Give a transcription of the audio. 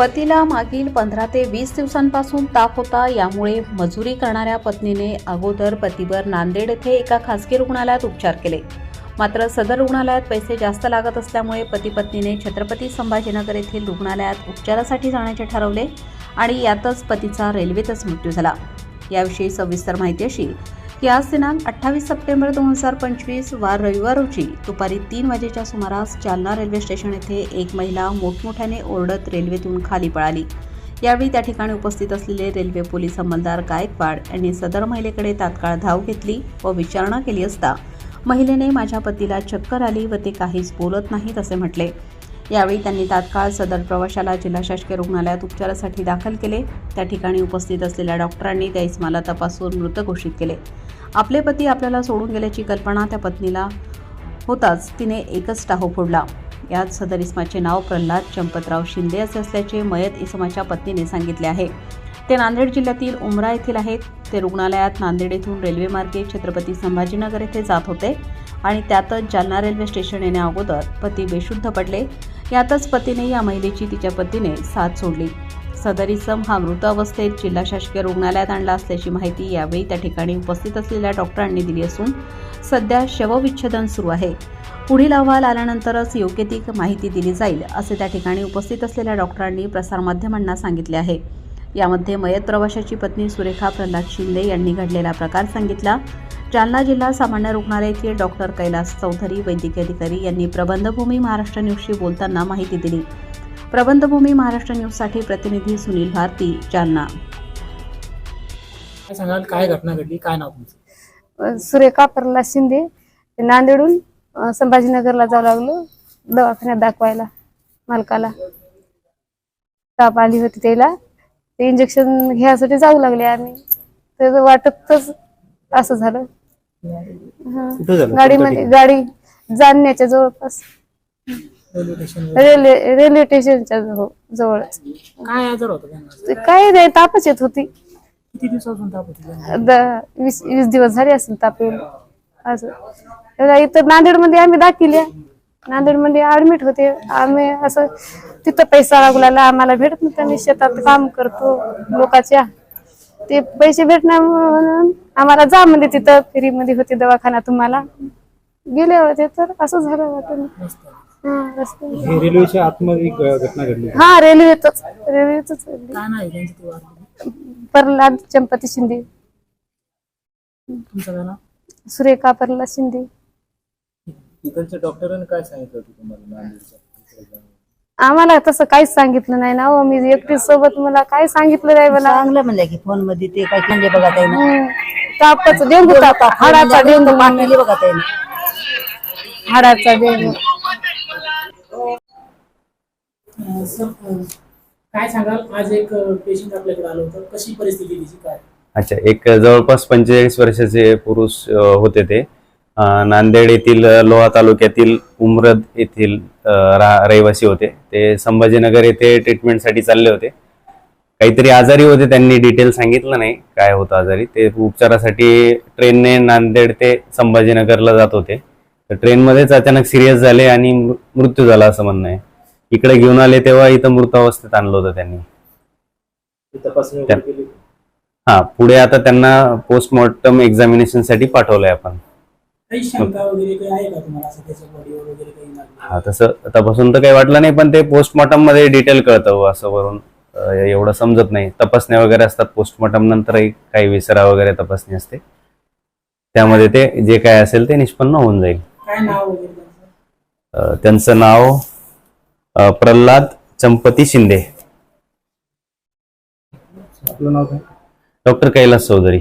पतीला मागील पंधरा ते वीस दिवसांपासून ताप होता. यामुळे मजुरी करणाऱ्या पत्नीने अगोदर पतीवर नांदेड येथे एका खासगी रुग्णालयात उपचार केले. मात्र सदर रुग्णालयात पैसे जास्त लागत असल्यामुळे पती पत्नीने छत्रपती संभाजीनगर येथील रुग्णालयात उपचारासाठी जाण्याचे ठरवले आणि यातच पतीचा रेल्वेतच मृत्यू झाला. याविषयी सविस्तर माहिती अशी याच दिनांक अठ्ठावीस सप्टेंबर दोन हजार पंचवीस वार रविवार रोजी दुपारी तीन वाजेच्या सुमारास जालना रेल्वे स्टेशन येथे एक महिला मोठमोठ्याने ओरडत रेल्वेतून खाली पळाली. यावेळी त्या ठिकाणी उपस्थित असलेले रेल्वे पोलीस अंमलदार गायकवाड यांनी सदर महिलेकडे तात्काळ धाव घेतली व विचारणा केली असता महिलेने माझ्या पतीला चक्कर आली व ते काहीच बोलत नाहीत असे म्हटले. यावेळी त्यांनी तात्काळ सदर प्रवाशाला जिल्हा शासकीय रुग्णालयात उपचारासाठी दाखल केले. त्या ठिकाणी उपस्थित असलेल्या डॉक्टरांनी त्या इस्माला तपासून मृत घोषित केले. आपले पती आपल्याला सोडून गेल्याची कल्पना त्या पत्नीला होताच तिने एकच टाहो फोडला. यात सदर इस्माचे नाव प्रल्हाद चंपतराव शिंदे असे असल्याचे मयत इसमाच्या पत्नीने सांगितले आहे. ते नांदेड जिल्ह्यातील उमरा येथील आहेत. ते रुग्णालयात नांदेड येथून रेल्वेमार्गे छत्रपती संभाजीनगर येथे जात होते आणि त्यातच जालना रेल्वे स्टेशन येण्या अगोदर पती बेशुद्ध पडले. यातच पतीने या महिलेची तिच्या पतीने साथ सोडली. सदर इसम हा मृत अवस्थेत जिल्हा शासकीय रुग्णालयात आणला असल्याची माहिती यावेळी त्या ठिकाणी उपस्थित असलेल्या डॉक्टरांनी दिली असून सध्या शवविच्छेदन सुरू आहे. पुढील अहवाल आल्यानंतरच योग्य ती माहिती दिली जाईल असे त्या ठिकाणी उपस्थित असलेल्या डॉक्टरांनी प्रसारमाध्यमांना सांगितले आहे. यामध्ये मयत प्रवाशाची पत्नी सुरेखा प्रल्हाद शिंदे यांनी घडलेला प्रकार सांगितला. जालना जिल्हा सामान्य रुग्णालय येथील डॉक्टर कैलास चौधरी वैद्यकीय अधिकारी यांनी प्रबंधभूमी महाराष्ट्र न्यूजशी बोलताना माहिती दिली. प्रबंधभूमी महाराष्ट्र न्यूजसाठी प्रतिनिधी सुनील भारती जालना. काय सांगाल? काय घटना घडली? काय नाव सुरेखा प्रल्हाद शिंदे. ते नांदेडून संभाजीनगरला जावं लागलो. दवाखान्यात दाखवायला मालकाला. ताप आली होती त्याला. ते इंजेक्शन घ्यायसाठी जाऊ लागले आम्ही. तर वाटतच असं झालं. हा. कुठं झालं? गाडीमध्ये गाडी जाणण्याच्या जवळपास. रेल्वे रेल्वे स्टेशनच्या जवळ- जवळच काय आजार होता त्यांना? ते काय नाही तापच येत होती. किती दिवसापासून ताप होती त्यांना? द- वीस वीस दिवस झाले असेल ताप येऊन. असं. तेव्हा इथं नांदेडमध्ये आम्ही दाखिले नांदेडमध्ये ऍडमिट होते. आम्ही असं तिथं पैसा लागू लागला आम्हाला भेटत नव्हतं. आम्ही शेतात काम करतो लोकांच्या. ते पैसे भेटणार म्हणून आम्हाला जा म्हणजे तिथं फ्रीमध्ये होते दवाखाना तुम्हाला. गेले होते तर असं झालं वाटून. हा रेल्वेच्या आतमध्ये एक घटना घडली. हा रेल्वेतच. रेल्वेतच काय नाही त्यांची ती वारली प्रल्हाद चंपती शिंदे. तुमचं काय नाव? सुरेखा प्रल्हाद शिंदे. तिकडच्या डॉक्टरांनी काय सांगितलं होतं तुम्हाला? नांदेडच्या आम्हाला तसं काहीच सांगितलं नाही ना हो. मी एकटी सोबत मला काय सांगितलं नाही मला चांगलं म्हणलं की फोनमध्ये ते काय म्हणजे बघा ताई ना. हम्म. तापाचं डेंगू ताप. हाडाचा डेंगू पाठवली बघा ताई ना. हाडाचा डेंगू. अं, सर अं, काय सांगाल? आज एक पेशंट आपल्याकडे आलं होतं. कशी परिस्थिती तिची? काय? अच्छा एक जवळपास पंचेचाळीस वर्षाचे पुरुष अ, होते ते. नांदेड येथील लोहा तालुक्यातील उमरद येथील रहिवासी होते. ते संभाजीनगर येथे ट्रीटमेंटसाठी चालले होते. काहीतरी आजारी होते त्यांनी डिटेल सांगितलं नाही काय होतं आजारी. ते उपचारासाठी ट्रेनने नांदेड ते संभाजीनगरला जात होते. तर ट्रेनमध्येच अचानक सिरियस झाले आणि मृत्यू झाला असं म्हणणं आहे. इकडे घेऊन आले तेव्हा इथं मृत अवस्थेत आणलं होतं त्यांनी. हा पुढे आता त्यांना पोस्टमॉर्टम एक्झामिनेशनसाठी पाठवलंय आपण. काही शंका वगैरे काही आहे का तुम्हाला? असं त्याच्या बॉडीवर वगैरे काही लागलं हा तसं तपासून तर काही वाटलं नाही पण ते पोस्टमॉर्टममध्ये डिटेल कळतं हो, असं वरून. अं, एवढं समजत नाही. तपासण्या वगैरे असतात पोस्टमॉर्टम नंतरही काही विसरा वगैरे तपासणी असते. त्यामध्ये ते जे काय असेल ते निष्पन्न होऊन जाईल. काय नाव वगैरे त्यांचं? अं, त्यांचं नाव अं, प्रल्हाद चंपती शिंदे. आपलं नाव काय? डॉक्टर कैलास चौधरी.